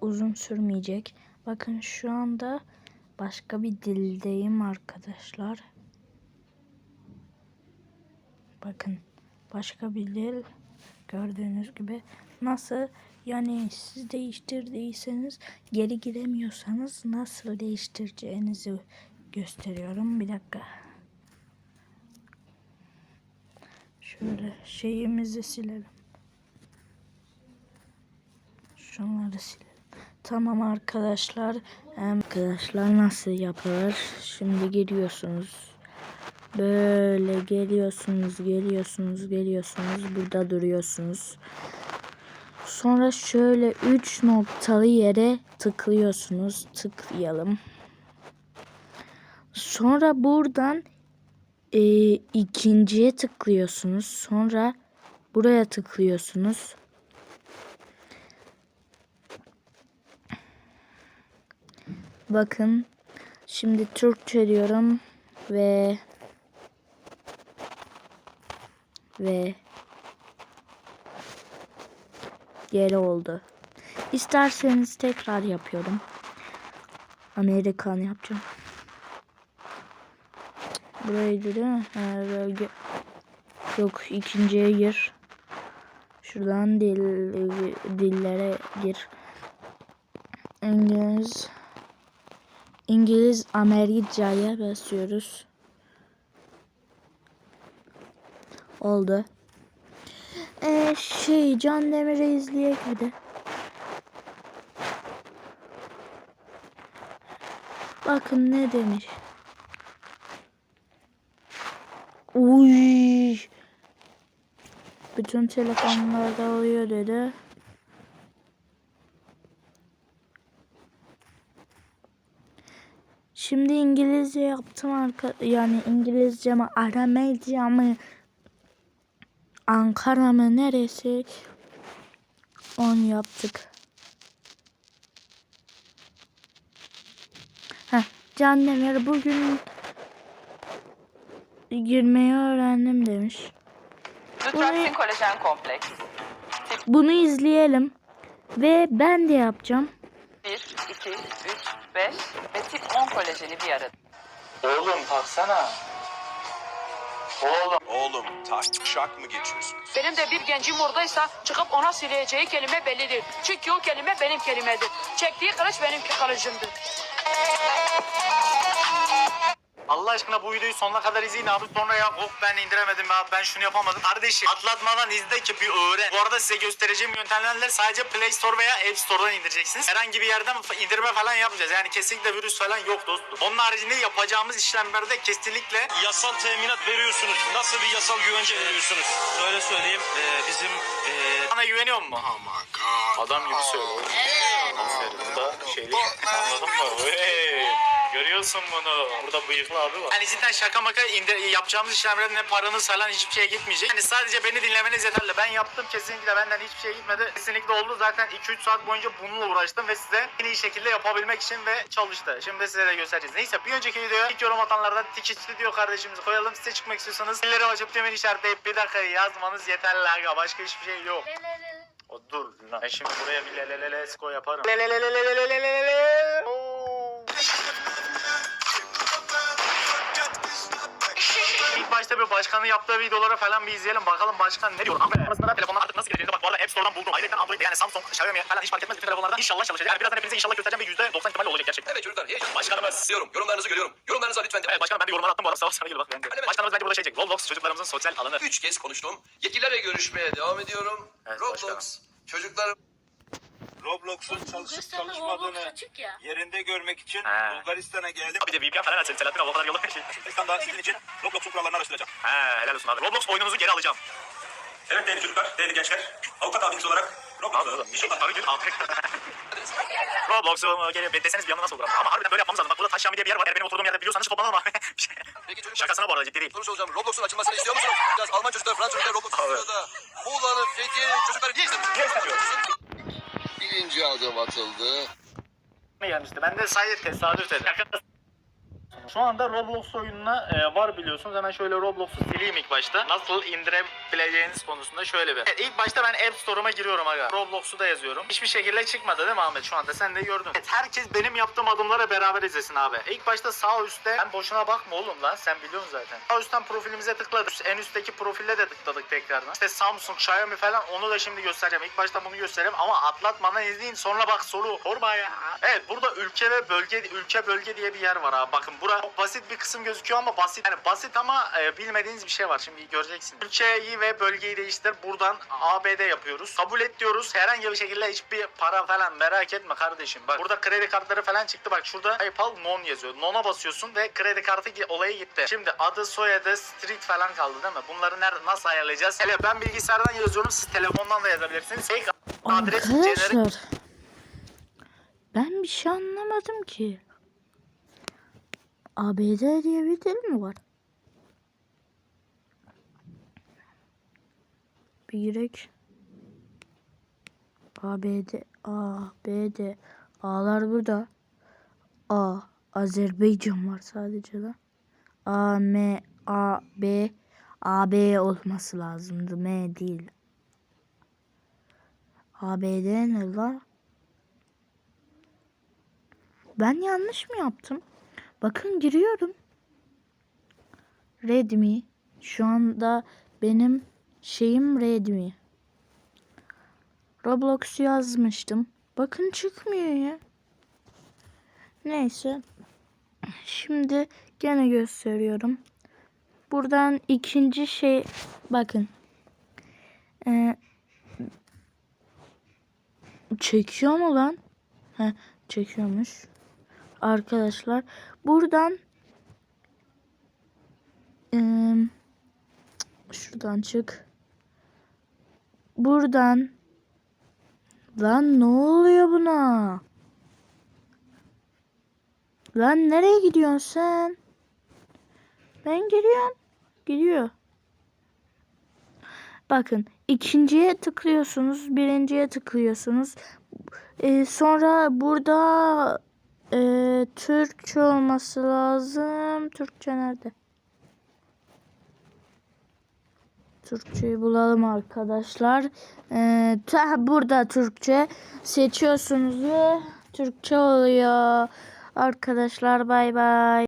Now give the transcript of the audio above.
uzun sürmeyecek. Bakın şu anda başka bir dildeyim arkadaşlar. Bakın başka bir dil gördüğünüz gibi nasıl yani siz değiştirdiyseniz geri giremiyorsanız nasıl değiştireceğinizi gösteriyorum. Bir dakika. Şöyle şeyimizi silelim. Şunları silelim. Tamam arkadaşlar. Arkadaşlar nasıl yapılır? Şimdi giriyorsunuz. Böyle geliyorsunuz, geliyorsunuz, geliyorsunuz. Burada duruyorsunuz. Sonra şöyle 3 noktalı yere tıklıyorsunuz. Tıklayalım. Sonra buradan e, ikinciye tıklıyorsunuz. Sonra buraya tıklıyorsunuz. Bakın şimdi Türkçe diyorum ve ve geri oldu. İsterseniz tekrar yapıyorum. Amerikan yapacağım. Buraydı değil mi? Ha, bölge. Yok ikinciye gir. Şuradan dil, dillere gir. İngiliz İngiliz Amerikaca'ya basıyoruz. Oldu. Ee, şey Can Demir'i izleyek bir. Bakın ne demiş. Uy. Bütün telefonlarda oluyor dedi. Şimdi İngilizce yaptım arka yani İngilizce mi Aramenca mı Ankara mı neresi onu yaptık. Heh, Can Demir bugün girmeyi öğrendim demiş. Kolajen kompleks. Bunu izleyelim ve ben de yapacağım. 1, 2, 3, 5 ve tip 10 kolajeni bir arada. Oğlum baksana. Oğlum. Oğlum taş şak mı geçiyorsun? Benim de bir gencim oradaysa çıkıp ona söyleyeceği kelime bellidir. Çünkü o kelime benim kelimedir. Çektiği kılıç benim kılıcımdır. Allah aşkına bu videoyu sonuna kadar izleyin abi. Sonra ya of ben indiremedim abi ben şunu yapamadım. Kardeşim atlatmadan izle ki bir öğren. Bu arada size göstereceğim yöntemlerle sadece Play Store veya App Store'dan indireceksiniz. Herhangi bir yerden indirme falan yapmayacağız. Yani kesinlikle virüs falan yok dostum. Onun haricinde yapacağımız işlemlerde kesinlikle yasal teminat veriyorsunuz. Nasıl bir yasal güvence veriyorsunuz? Şöyle söyleyeyim e, bizim e, bana güveniyor mu? Adam gibi söylüyor. Aferin. Bu da şeylik. Anladın mı? Hey. Görüyorsun bunu. Burada bıyıklı abi var. Hani cidden şaka maka indir, yapacağımız işlemlerde ne paranız falan hiçbir şeye gitmeyecek. Hani sadece beni dinlemeniz yeterli. Ben yaptım kesinlikle benden hiçbir şey gitmedi. Kesinlikle oldu. Zaten 2-3 saat boyunca bununla uğraştım ve size en iyi şekilde yapabilmek için ve çalıştı. Şimdi size de göstereceğiz. Neyse bir önceki videoya ilk yorum atanlardan Tiki Studio kardeşimizi koyalım. Size çıkmak istiyorsanız elleri açıp demin işaretleyip bir dakika yazmanız yeterli aga. Başka hiçbir şey yok. O dur lan. Ben şimdi buraya bir lelelelesko yaparım. Lelelelelelelelele. Oo. Başta bir başkanın yaptığı videoları falan bir izleyelim bakalım başkan ne diyor. Arasında da telefonlar artık nasıl gireceğini bak bu arada App Store'dan buldum. Ayrıca Android yani Samsung, Xiaomi falan hiç fark etmez bütün telefonlardan inşallah çalışacak. Yani birazdan hepinize inşallah göstereceğim ve %90 ihtimalle olacak gerçekten. Evet çocuklar heyecan. Başkanımız. Diyorum yorumlarınızı görüyorum. Yorumlarınıza lütfen Evet başkanım ben de yorumlar attım bu arada sağ ol sana gel bak. De. Başkanımız bence burada şey diyecek. Roblox çocuklarımızın sosyal alanı. Üç kez konuştum. Yetkililerle görüşmeye devam ediyorum. Evet, Roblox başkanım. çocuklar Roblox'un çalışıp çalışmadığını yerinde görmek için He. Bulgaristan'a geldim. Bir de VPN falan açın. Selahattin abi o kadar yollamış. Bulgaristan'da sizin için Roblox'un kurallarını araştıracağım. He helal olsun abi. Roblox oyununuzu geri alacağım. Evet değerli çocuklar, değerli gençler. Avukat abiniz olarak Roblox'u İnşallah tabii ki. Roblox'u geri deseniz bir yandan nasıl olur ama. Harbiden böyle yapmamız lazım. Bak burada Taş Yami diye bir yer var. Eğer benim oturduğum yerde biliyorsanız toplanalım abi. Şey- Peki çocuklar. Şakasına bu arada ciddi değil. Soru soracağım. Roblox'un açılmasını istiyor musunuz? Biraz Alman çocuklar, Fransız çocuklar Roblox istiyor da. Muğla'nın, Fethiye'nin çocukları niye istemiyor? Birinci adım atıldı. Ne gelmişti? Ben de sadece tesadüf dedim. Şu anda Roblox oyununa e, var biliyorsunuz. Hemen şöyle Roblox'u sileyim ilk başta. Nasıl indirebileceğiniz konusunda şöyle bir. Evet, ilk başta ben App Store'uma giriyorum aga. Roblox'u da yazıyorum. Hiçbir şekilde çıkmadı değil mi Ahmet şu anda? Sen de gördün. Evet, herkes benim yaptığım adımlara beraber izlesin abi. İlk başta sağ üstte ben boşuna bakma oğlum lan. Sen biliyorsun zaten. Sağ üstten profilimize tıkladık. En üstteki profille de tıkladık tekrardan. İşte Samsung, Xiaomi falan onu da şimdi göstereceğim. İlk başta bunu göstereyim ama atlatmadan izleyin. Sonra bak soru sorma ya. Evet burada ülke ve bölge ülke bölge diye bir yer var abi. Bakın bura çok basit bir kısım gözüküyor ama basit. Yani basit ama e, bilmediğiniz bir şey var. Şimdi göreceksin. Ülkeyi ve bölgeyi değiştir. Buradan ABD yapıyoruz. Kabul et diyoruz. Herhangi bir şekilde hiçbir para falan merak etme kardeşim. Bak burada kredi kartları falan çıktı. Bak şurada PayPal non yazıyor. Non'a basıyorsun ve kredi kartı olayı gitti. Şimdi adı, soyadı, street falan kaldı değil mi? Bunları nerede nasıl ayarlayacağız? Hele ben bilgisayardan yazıyorum. Siz telefondan da yazabilirsiniz. Fake adres Arkadaşlar. Ben bir şey anlamadım ki. ABD diye bir dil mi var? Bir girek. ABD, ABD. A'lar burada. A. Azerbaycan var sadece de. A, M, A, B. AB olması lazımdı. M değil. ABD ne la? Ben yanlış mı yaptım? Bakın giriyorum. Redmi. Şu anda benim şeyim Redmi. Roblox yazmıştım. Bakın çıkmıyor ya. Neyse. Şimdi gene gösteriyorum. Buradan ikinci şey bakın. Ee, çekiyor mu lan? Heh, çekiyormuş. Arkadaşlar buradan eee, şuradan çık. Buradan lan ne oluyor buna? Lan nereye gidiyorsun sen? Ben geliyorum. Gidiyor. Bakın ikinciye tıklıyorsunuz, birinciye tıklıyorsunuz. Ee, sonra burada e, Türkçe olması lazım. Türkçe nerede? Türkçeyi bulalım arkadaşlar. Ee, ta- burada Türkçe seçiyorsunuz ve Türkçe oluyor. Arkadaşlar bay bay.